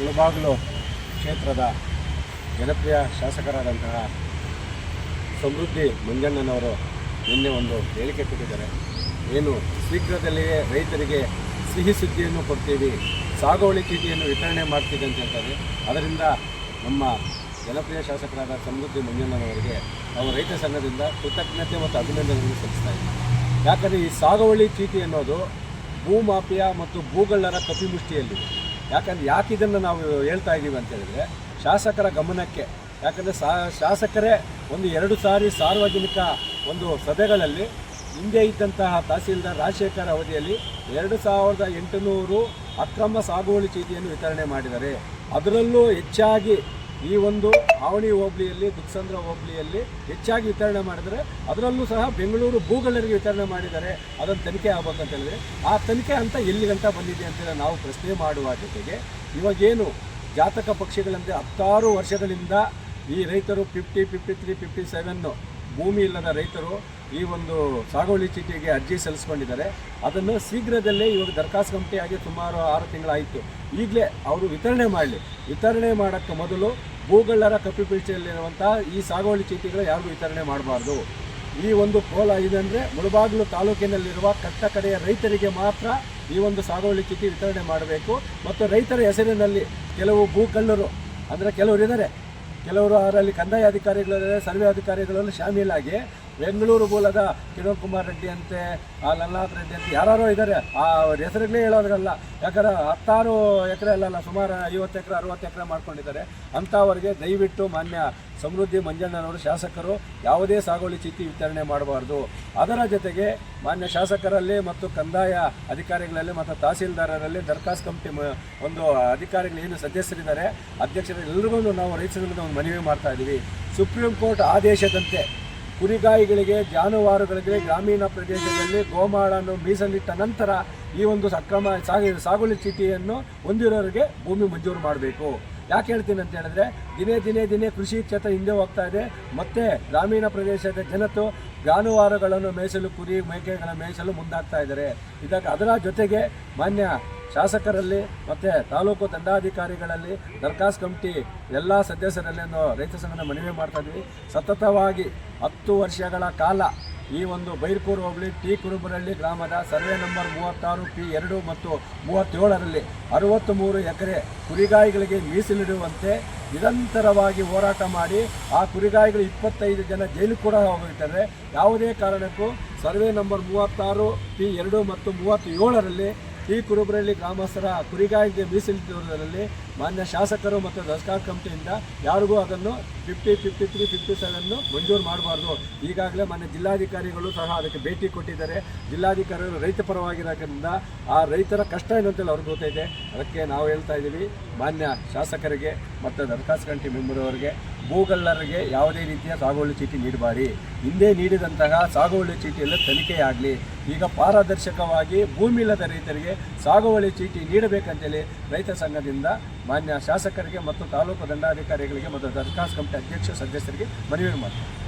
ಮುಳಬಾಗಿಲು ಕ್ಷೇತ್ರದ ಜನಪ್ರಿಯ ಶಾಸಕರಾದಂತಹ ಸಮೃದ್ಧಿ ಮಂಜಣ್ಣನವರು ನಿನ್ನೆ ಒಂದು ಹೇಳಿಕೆ ಕೊಟ್ಟಿದ್ದಾರೆ. ಏನು, ಶೀಘ್ರದಲ್ಲಿಯೇ ರೈತರಿಗೆ ಸಿಹಿ ಸುದ್ದಿಯನ್ನು ಕೊಡ್ತೀವಿ, ಸಾಗುವಳಿ ಚೀಟಿಯನ್ನು ವಿತರಣೆ ಮಾಡ್ತೀವಿ ಅಂತ ಹೇಳ್ತಾರೆ. ಅದರಿಂದ ನಮ್ಮ ಜನಪ್ರಿಯ ಶಾಸಕರಾದ ಸಮೃದ್ಧಿ ಮಂಜಣ್ಣನವರಿಗೆ ನಾವು ರೈತ ಸಂಘದಿಂದ ಕೃತಜ್ಞತೆ ಮತ್ತು ಅಭಿನಂದನೆಯನ್ನು ಸಲ್ಲಿಸ್ತಾ ಇದ್ದೀವಿ. ಯಾಕಂದರೆ ಈ ಸಾಗುವಳಿ ಚೀಟಿ ಅನ್ನೋದು ಭೂಮಾಫಿಯಾ ಮತ್ತು ಭೂಗಳ್ಳರ ಕಪಿಮುಷ್ಟಿಯಲ್ಲಿದೆ. ಯಾಕಂದ್ರೆ ಯಾಕೆ ಇದನ್ನು ನಾವು ಹೇಳ್ತಾ ಇದ್ದೀವಿ ಅಂತ ಹೇಳಿದ್ರೆ ಶಾಸಕರ ಗಮನಕ್ಕೆ, ಯಾಕಂದರೆ ಶಾಸಕರೇ ಒಂದು ಎರಡು ಸಾರಿ ಸಾರ್ವಜನಿಕ ಒಂದು ಸಭೆಗಳಲ್ಲಿ ಹಿಂದೆ ಇದ್ದಂತಹ ತಹಸೀಲ್ದಾರ್ ರಾಜಶೇಖರ್ ಅವಧಿಯಲ್ಲಿ ಎರಡು ಸಾವಿರದ ಎಂಟುನೂರು ಅಕ್ರಮ ಸಾಗುವಳಿ ಚೀಟಿಯನ್ನು ವಿತರಣೆ ಮಾಡಿದ್ದಾರೆ ಅದರಲ್ಲೂ ಹೆಚ್ಚಾಗಿ ಈ ಒಂದು ಆವಣಿ ಹೋಬಳಿಯಲ್ಲಿ, ದುಕ್ಸಂದ್ರ ಹೋಬಳಿಯಲ್ಲಿ ಹೆಚ್ಚಾಗಿ ವಿತರಣೆ ಮಾಡಿದರೆ, ಅದರಲ್ಲೂ ಸಹ ಬೆಂಗಳೂರು ಭೂಗಳರಿಗೆ ವಿತರಣೆ ಮಾಡಿದ್ದಾರೆ ಅದನ್ನು ತನಿಖೆ ಆಗ್ಬೇಕಂತ ಹೇಳಿದ್ರೆ, ಆ ತನಿಖೆ ಅಂತ ಎಲ್ಲಿಗಂತ ಬಂದಿದೆ ಅಂತೇಳಿ ನಾವು ಪ್ರಶ್ನೆ ಮಾಡುವ ಜೊತೆಗೆ, ಇವಾಗೇನು ಜಾತಕ ಪಕ್ಷಿಗಳಂತೆ ಹತ್ತಾರು ವರ್ಷಗಳಿಂದ ಈ ರೈತರು fifty fifty three fifty seven ಭೂಮಿ ಇಲ್ಲದ ರೈತರು ಈ ಒಂದು ಸಾಗುವಳಿ ಚೀಟಿಗೆ ಅರ್ಜಿ ಸಲ್ಲಿಸ್ಕೊಂಡಿದ್ದಾರೆ. ಅದನ್ನು ಶೀಘ್ರದಲ್ಲೇ ಇವಾಗ ದರಖಾಸ್ತು ಕಮಿಟಿಯಾಗಿ ಸುಮಾರು ಆರು ತಿಂಗಳಾಯಿತು. ಈಗಲೇ ಅವರು ವಿತರಣೆ ಮಾಡಲಿ. ವಿತರಣೆ ಮಾಡೋಕ್ಕೆ ಮೊದಲು ಭೂಗಳ್ಳರ ಕಪಿಪೀಳ್ಚೆಯಲ್ಲಿರುವಂಥ ಈ ಸಾಗುವಳಿ ಚೀಟಿಗಳು ಯಾರಿಗೂ ವಿತರಣೆ ಮಾಡಬಾರ್ದು. ಈ ಒಂದು ಕೋಲ ಆಗಿದೆ ಮುಳಬಾಗಿಲು ತಾಲೂಕಿನಲ್ಲಿರುವ ಕಟ್ಟ ಕಡೆಯ ರೈತರಿಗೆ ಮಾತ್ರ ಈ ಒಂದು ಸಾಗುವಳಿ ಚೀಟಿ ವಿತರಣೆ ಮಾಡಬೇಕು. ಮತ್ತು ರೈತರ ಹೆಸರಿನಲ್ಲಿ ಕೆಲವು ಭೂಗಳ್ಳರು ಅಂದರೆ ಕೆಲವರು ಇದ್ದಾರೆ ಕೆಲವರು ಅದರಲ್ಲಿ ಕಂದಾಯ ಅಧಿಕಾರಿಗಳಲ್ಲಿ ಸರ್ವೆ ಅಧಿಕಾರಿಗಳಲ್ಲಿ ಶಾಮೀಲಾಗಿ ಬೆಂಗಳೂರು ಮೂಲದ ಕಿರಣ್ ಕುಮಾರ್ ರೆಡ್ಡಿ ಅಂತೆ, ಆ ಲಲ್ನಾಥ್ ರೆಡ್ಡಿ ಅಂತ ಯಾರು ಇದ್ದಾರೆ. ಆ ಅವ್ರ ಹೆಸರುಗಳೇ ಹೇಳೋದ್ರಲ್ಲ. ಯಾಕಂದ್ರೆ ಹತ್ತಾರು ಎಕರೆ ಅಲ್ಲಲ್ಲ ಸುಮಾರು ಐವತ್ತು ಎಕರೆ, ಅರುವತ್ತು ಎಕರೆ ಮಾಡ್ಕೊಂಡಿದ್ದಾರೆ. ಅಂಥವರಿಗೆ ದಯವಿಟ್ಟು ಮಾನ್ಯ ಸಮೃದ್ಧಿ ಮಂಜಣ್ಣನವರು ಶಾಸಕರು ಯಾವುದೇ ಸಾಗುವಳಿ ಚೀಟಿ ವಿತರಣೆ ಮಾಡಬಾರ್ದು. ಅದರ ಜೊತೆಗೆ ಮಾನ್ಯ ಶಾಸಕರಲ್ಲಿ ಮತ್ತು ಕಂದಾಯ ಅಧಿಕಾರಿಗಳಲ್ಲಿ ಮತ್ತು ತಹಸೀಲ್ದಾರರಲ್ಲಿ ದರ್ಖಾಸ್ತ್ ಕಮಿಟಿ ಒಂದು ಅಧಿಕಾರಿಗಳು ಏನು ಸದಸ್ಯರಿದ್ದಾರೆ, ಅಧ್ಯಕ್ಷರು ಎಲ್ಲರಿಗೂ ನಾವು ರೈತರಿಂದ ಒಂದು ಮನವಿ ಮಾಡ್ತಾ ಇದ್ದೀವಿ ಸುಪ್ರೀಂ ಕೋರ್ಟ್ ಆದೇಶದಂತೆ ಕುರಿಗಾಯಿಗಳಿಗೆ, ಜಾನುವಾರುಗಳಿಗೆ ಗ್ರಾಮೀಣ ಪ್ರದೇಶದಲ್ಲಿ ಗೋಮಾಳನ್ನು ಮೀಸಲಿಟ್ಟ ನಂತರ ಈ ಒಂದು ಸಕ್ರಮ ಸಾಗಿ ಸಾಗುವಳಿ ಚೀಟಿಯನ್ನು ಹೊಂದಿರೋರಿಗೆ ಭೂಮಿ ಮಂಜೂರು ಮಾಡಬೇಕು. ಯಾಕೆ ಹೇಳ್ತೀನಿ ಅಂತ ಹೇಳಿದ್ರೆ, ದಿನೇ ದಿನೇ ದಿನೇ ಕೃಷಿ ಕ್ಷೇತ್ರ ಹಿಂದೆ ಹೋಗ್ತಾ ಇದೆ. ಮತ್ತೆ ಗ್ರಾಮೀಣ ಪ್ರದೇಶದ ಜನತು ಜಾನುವಾರುಗಳನ್ನು ಮೇಯಿಸಲು, ಕುರಿ ಮೇಕೆಗಳನ್ನು ಮೇಯಿಸಲು ಮುಂದಾಗ್ತಾ ಇದ್ದಾರೆ. ಇದಕ್ಕೆ ಅದರ ಜೊತೆಗೆ ಮಾನ್ಯ ಶಾಸಕರಲ್ಲಿ ಮತ್ತು ತಾಲೂಕು ದಂಡಾಧಿಕಾರಿಗಳಲ್ಲಿ ದರ್ಖಾಸ್ ಕಮಿಟಿ ಎಲ್ಲ ಸದಸ್ಯರಲ್ಲಿ ರೈತ ಸಂಘನ ಮನವಿ ಮಾಡ್ತಾ ಇದ್ದೀವಿ. ಸತತವಾಗಿ ಹತ್ತು ವರ್ಷಗಳ ಕಾಲ ಈ ಒಂದು ಬೈರ್ಕೂರು ಹೋಬಳಿ ಟಿ ಕುರುಬರಳ್ಳಿ ಗ್ರಾಮದ ಸರ್ವೆ ನಂಬರ್ ಮೂವತ್ತಾರು ಪಿ ಎರಡು ಮತ್ತು ಮೂವತ್ತೇಳರಲ್ಲಿ ಅರವತ್ತು ಮೂರು ಎಕರೆ ಕುರಿಗಾಯಿಗಳಿಗೆ ಮೀಸಲಿಡುವಂತೆ ನಿರಂತರವಾಗಿ ಹೋರಾಟ ಮಾಡಿ ಆ ಕುರಿಗಾಯಿಗಳು ಇಪ್ಪತ್ತೈದು ಜನ ಜೈಲು ಕೂಡ ಹೋಗಿದ್ದಾರೆ ಯಾವುದೇ ಕಾರಣಕ್ಕೂ ಸರ್ವೆ ನಂಬರ್ ಮೂವತ್ತಾರು ಪಿ ಎರಡು ಮತ್ತು ಮೂವತ್ತೇಳರಲ್ಲಿ ಟಿ ಕುರುಬರಳ್ಳಿ ಗ್ರಾಮಸ್ಥರ ಕುರಿಗಾಯಿಗೆ ಮೀಸಲಿಟ್ಟಿರುವುದರಲ್ಲಿ ಮಾನ್ಯ ಶಾಸಕರು ಮತ್ತು ದಸ್ಕಾರ್ ಕಮಿಟಿಯಿಂದ ಯಾರಿಗೂ ಅದನ್ನು fifty fifty three fifty seven ಮಂಜೂರು ಮಾಡಬಾರ್ದು. ಈಗಾಗಲೇ ಮಾನ್ಯ ಜಿಲ್ಲಾಧಿಕಾರಿಗಳು ಸಹ ಅದಕ್ಕೆ ಭೇಟಿ ಕೊಟ್ಟಿದ್ದಾರೆ. ಜಿಲ್ಲಾಧಿಕಾರಿಗಳು ರೈತ ಪರವಾಗಿರೋದ್ರಿಂದ ಆ ರೈತರ ಕಷ್ಟ ಏನು ಅಂತೇಳಿ ಅವ್ರಿಗೆ ಗೊತ್ತೈತೆ. ಅದಕ್ಕೆ ನಾವು ಹೇಳ್ತಾ ಇದ್ದೀವಿ. ಮಾನ್ಯ ಶಾಸಕರಿಗೆ ಮತ್ತು ದರ್ಖಾಸ್ ಕಮಿಟಿ ಮೆಂಬರ್ ಅವರಿಗೆ ಭೂಗಳ್ಳರಿಗೆ ಯಾವುದೇ ರೀತಿಯ ಸಾಗುವಳಿ ಚೀಟಿ ನೀಡಬಾರಿ. ಹಿಂದೆ ನೀಡಿದಂತಹ ಸಾಗುವಳಿ ಚೀಟಿಯಲ್ಲಿ ತನಿಖೆಯಾಗಲಿ ಈಗ ಪಾರದರ್ಶಕವಾಗಿ ಭೂಮಿ ಇಲ್ಲದ ರೈತರಿಗೆ ಸಾಗುವಳಿ ಚೀಟಿ ನೀಡಬೇಕಂತೇಳಿ ರೈತ ಸಂಘದಿಂದ ಮಾನ್ಯ ಶಾಸಕರಿಗೆ ಮತ್ತು ತಾಲೂಕು ದಂಡಾಧಿಕಾರಿಗಳಿಗೆ ಮತ್ತು ದರ್ಖಾಸ್ ಕಮಿಟಿ ಅಧ್ಯಕ್ಷ ಸದಸ್ಯರಿಗೆ ಮನವಿ ಮಾಡ್ತಾರೆ